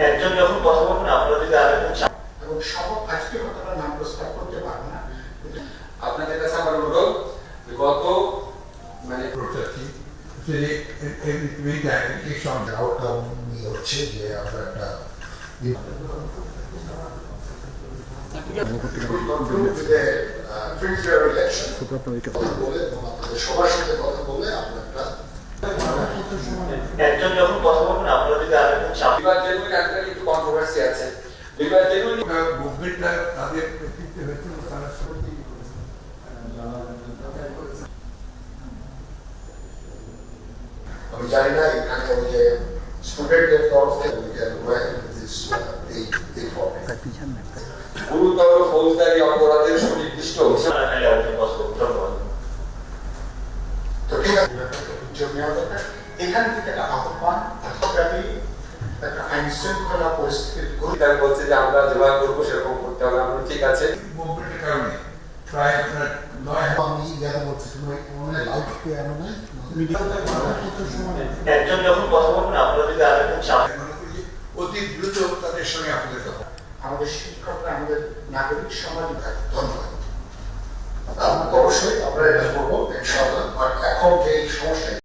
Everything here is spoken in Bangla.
একজন যখন কথা বলবেন আপনারা যদি আরেকজন এবং সব আজকে হয়তো আমরা নাম প্রস্তাব করতে পারব না। আপনাদের কাছে আমার অনুরোধ গত মানে প্রত্যাশী এই হচ্ছে যে আমরা একটা বলে সবার সাথে কথা বলে আমরা একটা একজন যখন কথা বলবেন আপনারা যদি আরেকজন চা- বিবাদ জেনুইন একটা একটু কন্ট্রোভার্সি আছে। বিবাদ জেনুইন মুভমেন্টটা তাদের তারা সত্যি আমি জানি না এখানে ওই যে স্টুডেন্টদের তরফ থেকে এই এই. গুরুতর ফৌজদারি অপরাধের সুনির্দিষ্ট তো ঠিক আছে এখান থেকে একটা আহ্বান রাষ্ট্রব্যাপী একটা আইন শৃঙ্খলা পরিস্থিতির তারা বলছে যে আমরা যেভাবে করব সেরকম করতে হবে আমরা ঠিক আছে। মুভমেন্টের কারণে প্রায় আপনার নয় আমি যারা বলছি তুমি লাইফ কে আনো না একজন যখন কথা বলবেন আপনারা যদি আরেকজন চা- করি যে অতি দ্রুত তাদের সঙ্গে আপনাদের কথা। আমাদের শিক্ষকরা আমাদের নাগরিক সমাজ ধন্যবাদ। অবশ্যই আমরা এটা